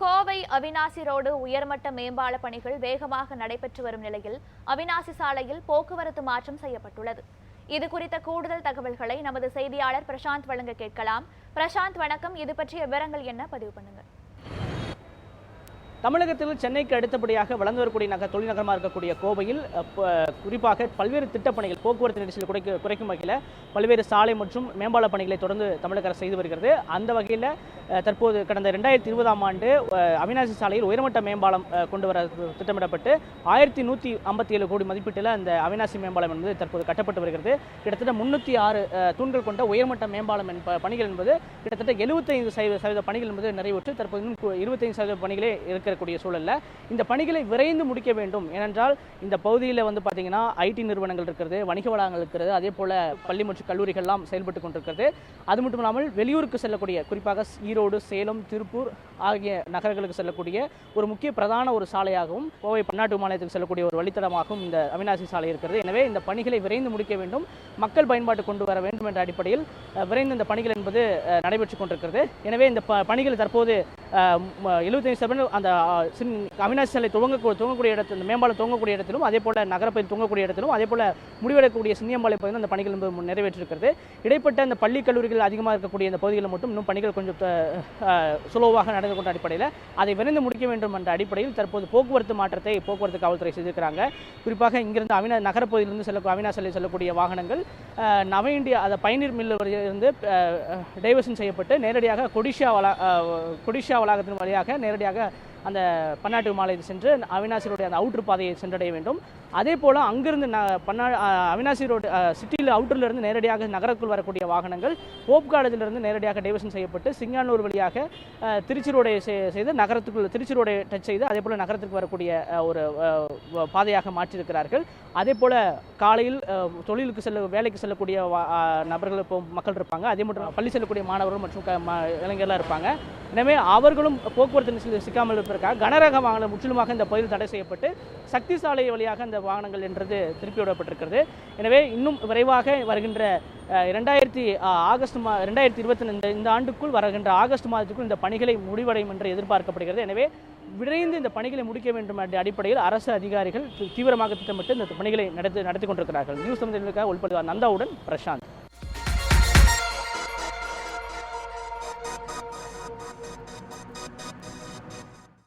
Kovai Avinashi road உயர்மட்ட மேம்பால பணிகள் வேகமாக நடைபெற்று வரும் நிலையில் அவினாசி சாலையில் போக்குவரத்து மாற்றம் செய்யப்பட்டுள்ளது. இது குறித்த கூடுதல் தகவல்களை நமது செய்தியாளர் பிரசாந்த் வழங்க கேட்கலாம். பிரசாந்த் வணக்கம். இது பற்றிய விவரங்கள் என்ன? பதிவு பண்ணுங்க. தமிழகத்தில் சென்னைக்கு அடுத்தபடியாக வளர்ந்து வரக்கூடிய நகர் தொழில்நகரமாக இருக்கக்கூடிய கோவையில் குறிப்பாக பல்வேறு திட்டப்பணிகள் போக்குவரத்து நெரிசல் குறைக்க குறைக்கும் வகையில் பல்வேறு சாலை மற்றும் மேம்பால பணிகளை தொடர்ந்து தமிழக அரசு செய்து வருகிறது. அந்த வகையில் தற்போது கடந்த ரெண்டாயிரத்தி இருபதாம் ஆண்டு அவினாசி சாலையில் உயர்மட்ட மேம்பாலம் கொண்டு வர திட்டமிடப்பட்டு ஆயிரத்தி நூற்றி ஐம்பத்தி ஏழு கோடி மதிப்பீட்டில் அந்த அவினாசி மேம்பாலம் என்பது தற்போது கட்டப்பட்டு வருகிறது. கிட்டத்தட்ட முன்னூற்றி ஆறு தூண்கள் கொண்ட உயர்மட்ட மேம்பாலம் என்ப பணிகள் என்பது கிட்டத்தட்ட எழுபத்தைந்து சதவீத சதவீத பணிகள் என்பது நிறைவுற்று தற்போது இன்னும் இருபத்தைந்து சதவீத பணிகளே இருக்கக்கூடிய சூழலில். இந்த பணிகளை விரைந்து முடிக்க வேண்டும். ஏனென்றால் இந்த பகுதியில் வந்து பார்த்தீங்கன்னா ஐடி நிறுவனங்கள் இருக்கிறது வணிக வளாகங்கள் இருக்கிறது அதே போல பள்ளி மற்றும் கல்லூரிகள்லாம் செயல்பட்டு கொண்டிருக்கிறது. அது மட்டும் இல்லாமல் வெளியூருக்கு செல்லக்கூடிய குறிப்பாக ஈரோடு சேலம் திருப்பூர் ஆகிய நகரங்களுக்கு செல்லக்கூடிய ஒரு முக்கிய பிரதான ஒரு சாலையாகவும் கோவை பன்னாட்டு மாநிலத்துக்கு செல்லக்கூடிய ஒரு வழித்தடமாகவும் இந்த அவினாசி சாலை இருக்கிறது. எனவே இந்த பணிகளை விரைந்து முடிக்க வேண்டும் மக்கள் பயன்பாட்டு கொண்டு வர வேண்டும் என்ற அடிப்படையில் விரைந்து இந்த பணிகள் என்பது நடைபெற்றுக் கொண்டிருக்கிறது. எனவே இந்த பணிகள் தற்போது எழுபத்தைந்து சதவீதம் அந்த சின் அவினாசி சாலை துவங்க துவங்கக்கூடிய இடத்துல இந்த மேம்பாலம் துவங்கக்கூடிய இடத்திலும் அதே போல் நகரப்பகுதி துவங்கக்கூடிய இடத்திலும் அதே போல் முடிவெடுக்கக்கூடிய சின்னியம்பாளைய பகுதியில் அந்த பணிகள் என்பது நிறைவேற்றிருக்கிறது. இடைப்பட்ட இந்த பள்ளி கல்லூரிகள் அதிகமாக இருக்கக்கூடிய இந்த பகுதிகளில் மட்டும் இன்னும் பணிகள் கொஞ்சம் சுலோவாக நடந்து கொண்ட அடிப்படையில் அதை விரைந்து முடிக்க வேண்டும் என்ற அடிப்படையில் தற்போது போக்குவரத்து மாற்றத்தை போக்குவரத்து காவல்துறை செய்திருக்கிறாங்க. குறிப்பாக இங்கிருந்து அவினா நகரப்பகுதியிலிருந்து செல்ல அவினாசிலை செல்லக்கூடிய வாகனங்கள் நவ இந்தியா அதை பயனீர் மில்லிருந்து டைவர்ஷன் செய்யப்பட்டு நேரடியாக கொடிஷா வளா கொடிஷா வளாகத்தின் வழியாக நேரடியாக அந்த பன்னாட்டு மாலையில் சென்று அவினாசியோடைய அந்த அவுட்ரு பாதையை சென்றடைய வேண்டும். அதே போல் அங்கிருந்து ந பன்னா அவினாசி ரோடு சிட்டியில் அவுட்டர்லேருந்து நேரடியாக நகரத்துக்குள் வரக்கூடிய வாகனங்கள் போப் காலேஜிலிருந்து நேரடியாக டைவர்ஷன் செய்யப்பட்டு சிங்கானூர் வழியாக திருச்சி ரோடை செய்து நகரத்துக்குள் திருச்சி ரோடை டச் செய்து அதே போல் நகரத்துக்கு வரக்கூடிய ஒரு வ- பாதையாக மாற்றியிருக்கிறார்கள். அதே போல் காலையில் தொழிலுக்கு செல்ல வேலைக்கு செல்லக்கூடிய நபர்கள் இப்போ மக்கள் இருப்பாங்க. அதே மட்டும் பள்ளி செல்லக்கூடிய மாணவர்கள் மற்றும் இளைஞர்களாக இளைஞர்லாம் இருப்பாங்க. எனவே அவர்களும் போக்குவரத்து சிக்காமல் இருப்பதற்காக கனரக வாகனம் முற்றிலுமாக இந்த பகுதியில் தடை செய்யப்பட்டு சக்தி சாலை வழியாக இந்த வாகனங்கள் என்றது திருப்பி விடப்பட்டிருக்கிறது. எனவே இன்னும் விரைவாக வருகின்ற இரண்டாயிரத்தி ஆகஸ்ட் மா ரெண்டாயிரத்தி இருபத்தி இந்த இந்த ஆண்டுக்குள் வருகின்ற ஆகஸ்ட் மாதத்துக்குள் இந்த பணிகளை முடிவடையும் என்று எதிர்பார்க்கப்படுகிறது. எனவே விரைந்து இந்த பணிகளை முடிக்க வேண்டும் என்ற அடிப்படையில் அரசு அதிகாரிகள் தீவிரமாக திட்டமிட்டு இந்த பணிகளை நடத்தி நடத்தி கொண்டிருக்கிறார்கள். நியூஸ் தமிழர்களுக்காக உள்படுவார் நந்தாவுடன் பிரசாந்த்.